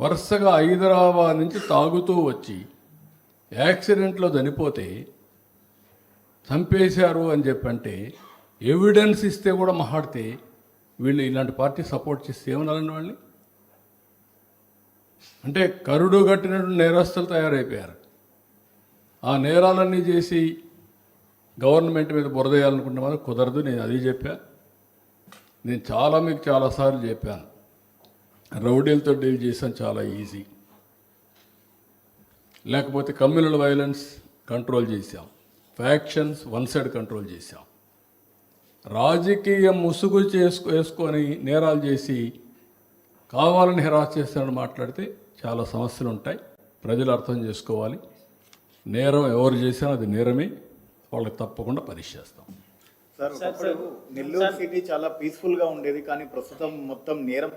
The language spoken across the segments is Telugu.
వరుసగా హైదరాబాద్ నుంచి తాగుతూ వచ్చి యాక్సిడెంట్లో చనిపోతే చంపేశారు అని చెప్పంటే ఎవిడెన్స్ ఇస్తే కూడా మహాడితే వీళ్ళు ఇలాంటి పార్టీ సపోర్ట్ చేస్తే ఏమనాలండి వాళ్ళని? అంటే కరుడు కట్టినట్టు నేరస్తులు తయారైపోయారు. ఆ నేరాలన్నీ చేసి గవర్నమెంట్ మీద బురదేయాలనుకుంటే మాత్రం కుదరదు నేను అది చెప్పా. నేను చాలా మీకు చాలాసార్లు చెప్పాను. రౌడీలతో డీల్ చేసాం చాలా ఈజీ. లేకపోతే కమ్యూనల్ వైలెన్స్ కంట్రోల్ చేశాం. ఫ్యాక్షన్స్ వన్ సైడ్ కంట్రోల్ చేశాం. రాజకీయ ముసుగు చేసుకు వేసుకొని నేరాలు చేసి కావాలని హెరాస్ చేస్తానని మాట్లాడితే చాలా సమస్యలు ఉంటాయి. ప్రజలు అర్థం చేసుకోవాలి. నేరం ఎవరు చేసినా అది నేరమే. వాళ్ళకి తప్పకుండా పరీక్ష చేస్తాం. సార్ నెల్లూరు సిటీ చాలా పీస్ఫుల్గా ఉండేది కానీ ప్రస్తుతం మొత్తం నేరం.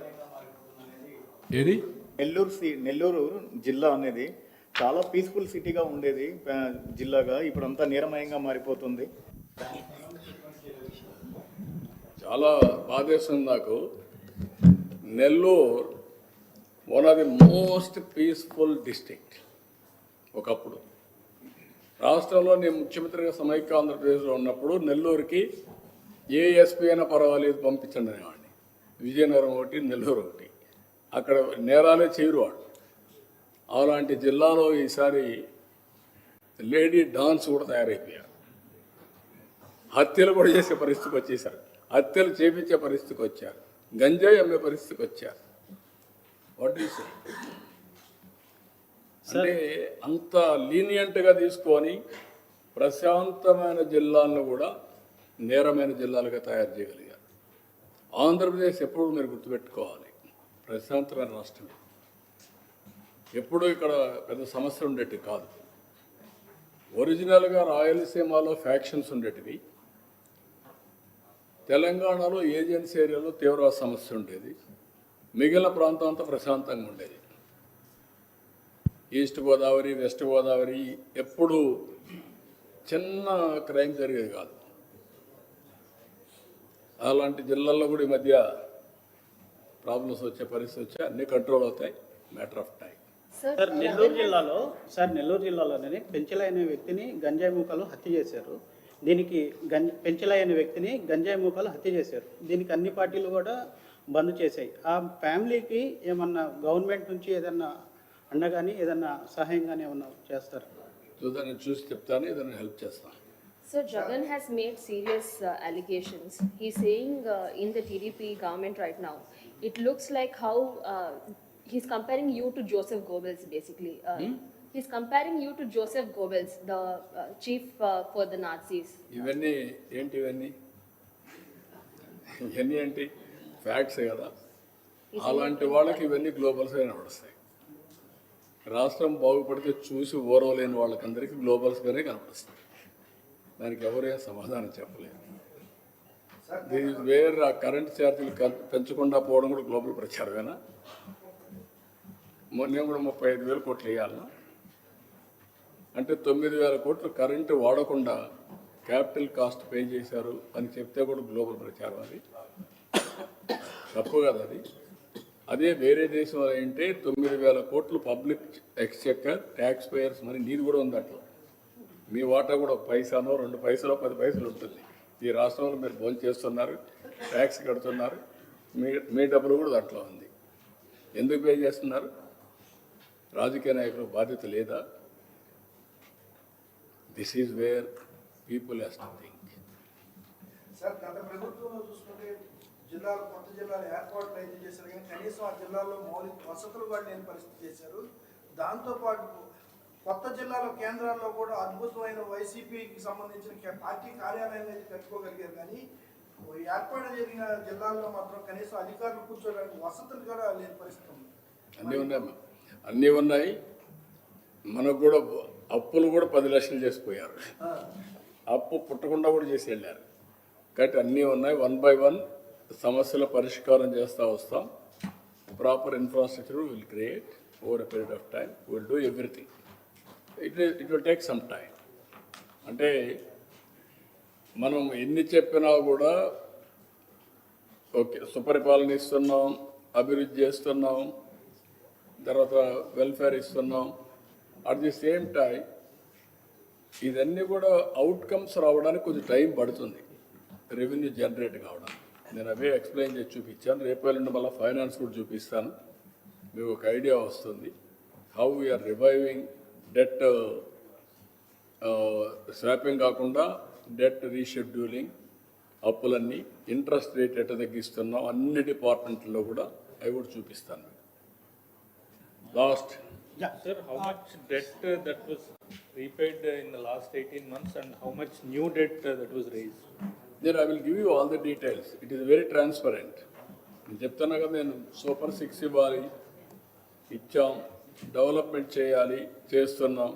ఏది? నెల్లూరు సి నెల్లూరు జిల్లా అనేది చాలా పీస్ఫుల్ సిటీగా ఉండేది జిల్లాగా. ఇప్పుడు అంతా నేరమయంగా మారిపోతుంది. చాలా బాధేస్తుంది నాకు. Nellore one of the most peaceful district ఒకప్పుడు. రాష్ట్రంలో నేను ముఖ్యమంత్రిగా సమైక్య ఆంధ్రప్రదేశ్లో ఉన్నప్పుడు నెల్లూరుకి ఏ ఎస్పీ అయినా పర్వాలేదు పంపించండి అనేవాడిని. విజయనగరం ఒకటి నెల్లూరు ఒకటి. అక్కడ నేరాలే చేయరు వాడు అలాంటి జిల్లాలో ఈసారి లేడీ డాన్స్ కూడా తయారైపోయారు. హత్యలు కూడా చేసే పరిస్థితికి వచ్చేసారు. హత్యలు చేపించే పరిస్థితికి వచ్చారు. గంజాయి అమ్మే పరిస్థితికి వచ్చారు. వాట్ ఈస్ అంటే అంత లీనియంట్గా తీసుకొని ప్రశాంతమైన జిల్లాలను కూడా నేరమైన జిల్లాలుగా తయారు చేయగలిగారు. ఆంధ్రప్రదేశ్ ఎప్పుడు మీరు గుర్తుపెట్టుకోవాలి? ప్రశాంతమైన రాష్ట్రమే ఎప్పుడూ ఇక్కడ పెద్ద సమస్య ఉండేటి కాదు. ఒరిజినల్గా రాయలసీమలో ఫ్యాక్షన్స్ ఉండేటివి. తెలంగాణలో ఏజెన్సీ ఏరియాలో తీవ్ర సమస్య ఉండేది. మిగిలిన ప్రాంతం అంతా ప్రశాంతంగా ఉండేది. ఈస్ట్ గోదావరి వెస్ట్ గోదావరి ఎప్పుడు చిన్న క్రైమ్ జరిగేది కాదు. అలాంటి జిల్లాల్లో కూడా ఈ మధ్య ప్రాబ్లమ్స్ వచ్చే పరిస్థితి వచ్చి అన్ని కంట్రోల్ అవుతాయి matter of time sir Nellore జిల్లాలో సార్ నెల్లూరు జిల్లాలోనే పెంచలై అనే వ్యక్తిని గంజాయి మూకలు హత్య చేశారు. దీనికి గంజ పెంచలై అనే వ్యక్తిని గంజాయి మూకలు హత్య చేశారు. దీనికి అన్ని పార్టీలు కూడా బంద్ చేశాయి. ఆ ఫ్యామిలీకి ఏమన్నా గవర్నమెంట్ నుంచి ఏదన్నా అండగాని ఏదన్నా సహాయం కానీ ఏమన్నా చేస్తారు? చూద్దాం నేను చూసి చెప్తాను ఏదైనా హెల్ప్ చేస్తాను. So Jagan has made serious uh, allegations. He's saying uh, in the TDP government right now, it looks like how uh, he's comparing you to Joseph Goebbels basically. Uh, He's comparing you to Joseph Goebbels, the uh, chief uh, for the Nazis. ఇవన్నీ ఏంటి ఇవన్నీ ఇవన్నీ ఏంటి ఫ్యాక్ట్స్ కదా అలాంటి వాళ్ళకి ఇవన్నీ గ్లోబల్స్ గానే నడుస్తాయి రాష్ట్రం బాగుపడితే చూసి ఓరవలేని వాళ్ళకందరికీ గ్లోబల్స్గానే కనపడుస్తాయి దానికి ఎవరేం సమాధానం చెప్పలేరు వేరే ఆ కరెంట్ ఛార్జీలు పెంచకుండా పోవడం కూడా గ్లోబల్ ప్రచారమేనా? మొన్న కూడా ముప్పై ఐదు వేల కోట్లు వేయాలా? అంటే తొమ్మిది వేల కోట్లు కరెంటు వాడకుండా క్యాపిటల్ కాస్ట్ పే చేశారు అని చెప్తే కూడా గ్లోబల్ ప్రచారం అది. తప్పు కదా అది. అదే వేరే దేశంలో ఏంటంటే తొమ్మిది వేల కోట్లు పబ్లిక్ ఎక్స్చెక్కర్ ట్యాక్స్ పేయర్స్ మరి నీది కూడా ఉంది అట్లా. మీ వాటా కూడా ఒక పైసానో రెండు పైసలో పది పైసలు ఉంటుంది. ఈ రాష్ట్రంలో మీరు భోజనం చేస్తున్నారు ట్యాక్స్ కడుతున్నారు మీ మీ డబ్బులు కూడా దాంట్లో ఉంది. ఎందుకు పే చేస్తున్నారు? రాజకీయ నాయకులు బాధ్యత లేదా? This is where people has to think sir గత ప్రభుత్వంలో చూసుకుంటే జిల్లాలు కొత్త జిల్లాలు ఏర్పాటు అయితే చేశారు. కానీ కనీసం ఆ జిల్లాలో మౌలిక వసతులు కూడా లేని పరిస్థితి చేశారు. దాంతోపాటు కొత్త జిల్లాలో కేంద్రాల్లో కూడా అద్భుతమైన వైసీపీకి సంబంధించిన పార్టీ కార్యాలయాలు అయితే కట్టుకోగలిగారు కానీ ఏర్పాటు జరిగిన జిల్లాల్లో మాత్రం కనీసం అధికారులు కూర్చోడానికి వసతులు కూడా లేని పరిస్థితి ఉంది. అన్నీ ఉన్నాయి అన్నీ ఉన్నాయి. మనకు కూడా అప్పులు కూడా పది లక్షలు చేసిపోయారు. అప్పు పుట్టకుండా కూడా చేసి వెళ్ళారు. కాబట్టి అన్నీ ఉన్నాయి. వన్ బై వన్ సమస్యల పరిష్కారం చేస్తూ వస్తాం. Proper infrastructure will create over a period of time will do everything. It it will take some time అంటే మనం ఎన్ని చెప్పినా కూడా ఓకే సుపరిపాలన ఇస్తున్నాం అభివృద్ధి చేస్తున్నాం తర్వాత వెల్ఫేర్ ఇస్తున్నాం. అట్ ది సేమ్ టైం ఇదన్నీ కూడా అవుట్కమ్స్ రావడానికి కొంచెం టైం పడుతుంది. రెవెన్యూ జనరేట్ కావడానికి. నేను అవే ఎక్స్ప్లెయిన్ చేసి చూపించాను. రేపు వెళ్ళండి మళ్ళీ ఫైనాన్స్ కూడా చూపిస్తాను. మీకు ఒక ఐడియా వస్తుంది. How we are reviving debt swapping కాకుండా డెట్ రీషెడ్యూలింగ్ అప్పులన్నీ ఇంట్రెస్ట్ రేట్ ఎట్ట తగ్గిస్తున్నాం అన్ని డిపార్ట్మెంట్లో కూడా అవి కూడా చూపిస్తాను. Last. Sir, how much debt uh, that was repaid uh, in the last eighteen months and how much new debt uh, that was raised? నేను I will give you all the details it is very transparent నేను చెప్తున్నా కదా నేను సూపర్ సిక్స్ ఇవ్వాలి ఇచ్చాం. డెవలప్మెంట్ చేయాలి చేస్తున్నాం.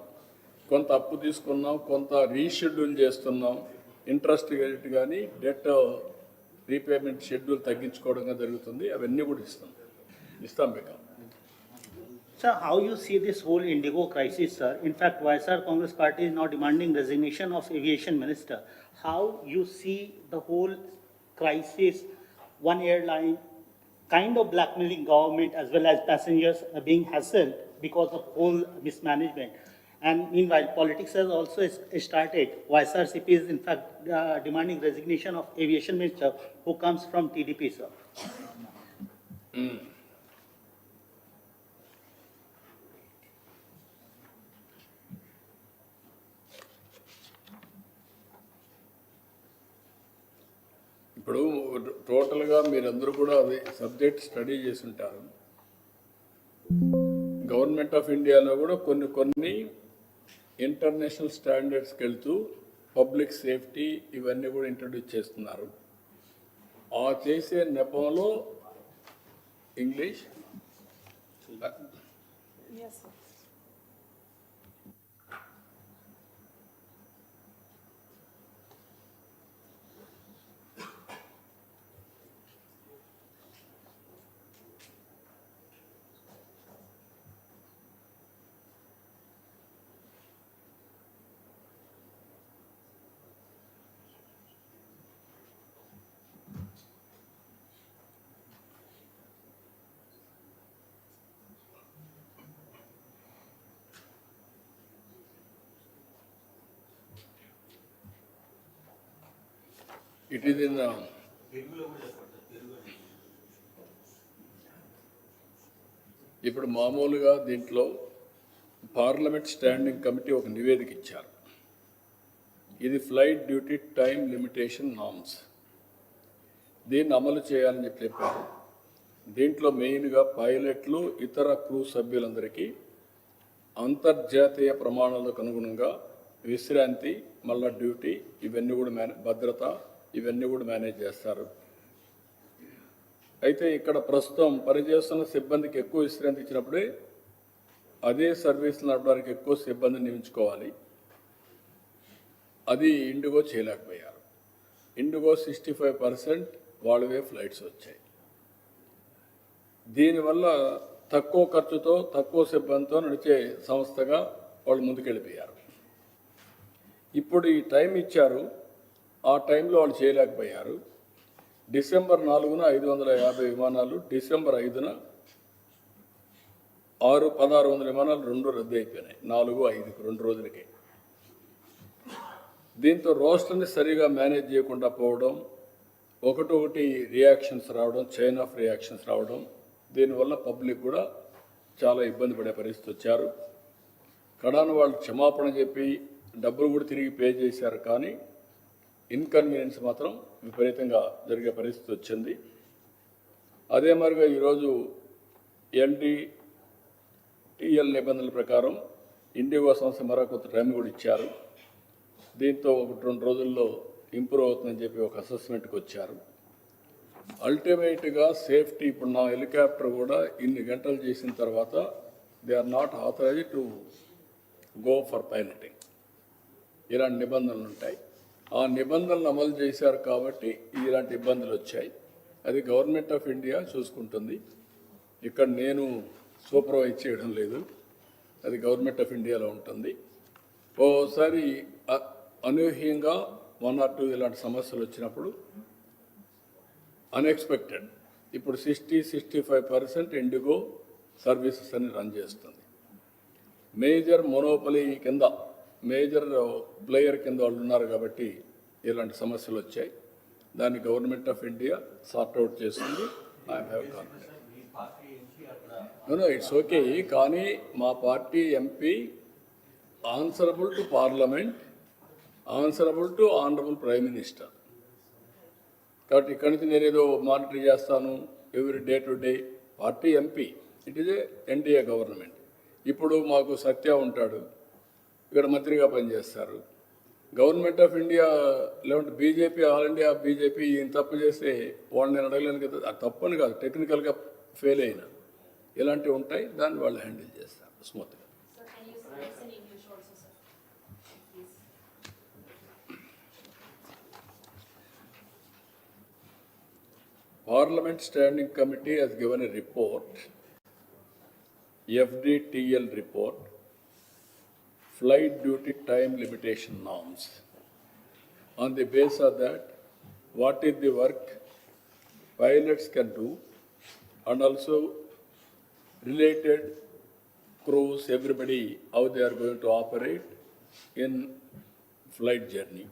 కొంత అప్పు తీసుకున్నాం కొంత రీషెడ్యూల్ చేస్తున్నాం. ఇంట్రెస్ట్ రేట్ కానీ డెట్ రీపేమెంట్ షెడ్యూల్ తగ్గించుకోవడం జరుగుతుంది. అవన్నీ కూడా ఇస్తాం. ఇస్తాం బిక sir how you see this whole IndiGo crisis sir in fact YSR Congress party not demanding resignation of aviation minister how you see the whole crisis one airline kind of blackmailing government as well as passengers are being hassled because of whole mismanagement. And meanwhile, politics has also started. YSRCP is in fact uh, demanding resignation of aviation minister who comes from TDP, sir. ఇప్పుడు టోటల్గా మీరందరూ కూడా అది సబ్జెక్ట్ స్టడీ చేసి ఉంటారు గవర్నమెంట్ ఆఫ్ ఇండియాలో కూడా కొన్ని కొన్ని ఇంటర్నేషనల్ స్టాండర్డ్స్కి వెళ్తూ పబ్లిక్ సేఫ్టీ ఇవన్నీ కూడా ఇంట్రడ్యూస్ చేస్తున్నారు. ఆ చేసే నెపంలో ఇంగ్లీష్ ఇట్ ఈస్ ఇన్ ఇప్పుడు మామూలుగా దీంట్లో పార్లమెంట్ స్టాండింగ్ కమిటీ ఒక నివేదిక ఇచ్చారు. ఇది flight duty time limitation norms. దీన్ని అమలు చేయాలని చెప్పి చెప్పారు. దీంట్లో మెయిన్గా పైలట్లు ఇతర క్రూ సభ్యులందరికీ అంతర్జాతీయ ప్రమాణాలకు అనుగుణంగా విశ్రాంతి మళ్ళా డ్యూటీ ఇవన్నీ కూడా భద్రత ఇవన్నీ కూడా మేనేజ్ చేస్తారు. అయితే ఇక్కడ ప్రస్తుతం పనిచేస్తున్న సిబ్బందికి ఎక్కువ విశ్రాంతి ఇచ్చినప్పుడే అదే సర్వీస్ నడపడానికి ఎక్కువ సిబ్బందిని నియమించుకోవాలి. అది ఇండిగో చేయలేకపోయారు. ఇండిగో సిక్స్టీ ఫైవ్ పర్సెంట్ వాళ్ళవే ఫ్లైట్స్ వచ్చాయి. దీనివల్ల తక్కువ ఖర్చుతో తక్కువ సిబ్బందితో నడిచే సంస్థగా వాళ్ళు ముందుకెళ్ళిపోయారు. ఇప్పుడు ఈ టైం ఇచ్చారు ఆ టైంలో వాళ్ళు చేయలేకపోయారు. డిసెంబర్ నాలుగున ఐదు వందల యాభై విమానాలు డిసెంబర్ ఐదున ఆరు పదహారు వందల విమానాలు రెండు రద్దు అయిపోయినాయి. నాలుగు ఐదుకి రెండు రోజులకి. దీంతో రోస్టర్ని సరిగా మేనేజ్ చేయకుండా పోవడం ఒకటొకటి రియాక్షన్స్ రావడం చైన్ ఆఫ్ రియాక్షన్స్ రావడం దీనివల్ల పబ్లిక్ కూడా చాలా ఇబ్బంది పడే పరిస్థితి వచ్చారు. కడాను వాళ్ళు క్షమాపణ చెప్పి డబ్బులు కూడా తిరిగి పే చేశారు కానీ ఇన్కన్వీనియన్స్ మాత్రం విపరీతంగా జరిగే పరిస్థితి వచ్చింది. అదే మరిగా ఈరోజు ఎన్డి టిఎల్ నిబంధనల ప్రకారం ఇండిగో సంస్థ మరొక కొత్త టైం కూడా ఇచ్చారు. దీంతో ఒకటి రెండు రోజుల్లో ఇంప్రూవ్ అవుతుందని చెప్పి ఒక అసెస్మెంట్కి వచ్చారు. అల్టిమేట్గా సేఫ్టీ ఇప్పుడు నా హెలికాప్టర్ కూడా ఇన్ని గంటలు చేసిన తర్వాత they are not authorised to go for piloting. ఇలాంటి నిబంధనలు ఉంటాయి. ఆ నిబంధనలు అమలు చేశారు కాబట్టి ఇలాంటి ఇబ్బందులు వచ్చాయి. అది గవర్నమెంట్ ఆఫ్ ఇండియా చూసుకుంటుంది. ఇక్కడ నేను సూపర్వైజ్ చేయడం లేదు. అది గవర్నమెంట్ ఆఫ్ ఇండియాలో ఉంటుంది. ఓసారి అనూహ్యంగా వన్ ఆర్ టూ ఇలాంటి సమస్యలు వచ్చినప్పుడు అన్ఎక్స్పెక్టెడ్ ఇప్పుడు sixty sixty five percent IndiGo services అని రన్ చేస్తుంది. మేజర్ మొనోపలి కింద మేజర్ ప్లేయర్ కింద వాళ్ళు ఉన్నారు కాబట్టి ఇలాంటి సమస్యలు వచ్చాయి. దాన్ని government of India sort out చేస్తుంది I have confidence it's okay కానీ మా party MP answerable to parliament answerable to honourable prime minister కాబట్టి ఇక్కడి నుంచి నేను ఏదో మానిటర్ చేస్తాను every day to day party MP it is a NDA government ఇప్పుడు మాకు సత్య ఉంటాడు. ఇక్కడ మంత్రిగా పనిచేస్తారు. గవర్నమెంట్ ఆఫ్ ఇండియా లేదంటే బీజేపీ ఆల్ ఇండియా బీజేపీ ఈయన తప్పు చేస్తే వాళ్ళని నేను అడగలేను కదా. అది తప్పని కాదు టెక్నికల్గా ఫెయిల్ అయినా. ఇలాంటివి ఉంటాయి దాన్ని వాళ్ళు హ్యాండిల్ చేస్తారు. స్మూత్గా Parliament Standing Committee has given a report, FDTL report, flight duty time limitation norms. On the basis of that, what is the work pilots can do and also related crews, everybody, how they are going to operate in flight journey.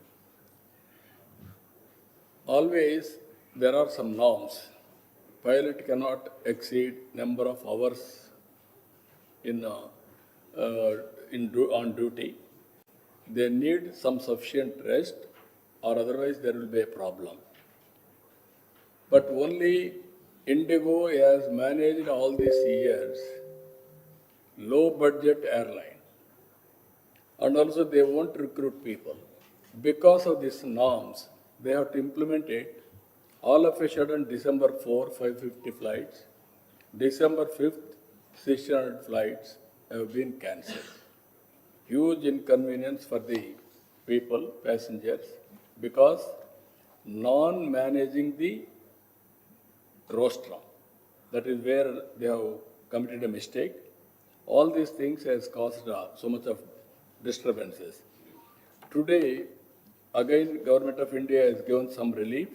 Always, there are some norms. Pilot cannot exceed number of hours in, uh, uh, in, on duty. They need some sufficient rest or otherwise there will be a problem. But only Indigo has managed all these years low budget airline and also they won't recruit people. Because of these norms, they have to implement it. All of a sudden, December 4, 550 flights, December 5th, 600 flights have been cancelled. Huge inconvenience for the people, passengers, because non-managing the rostrum. That is where they have committed a mistake. All these things has caused uh, so much of disturbances. Today, again, Government of India has given some relief.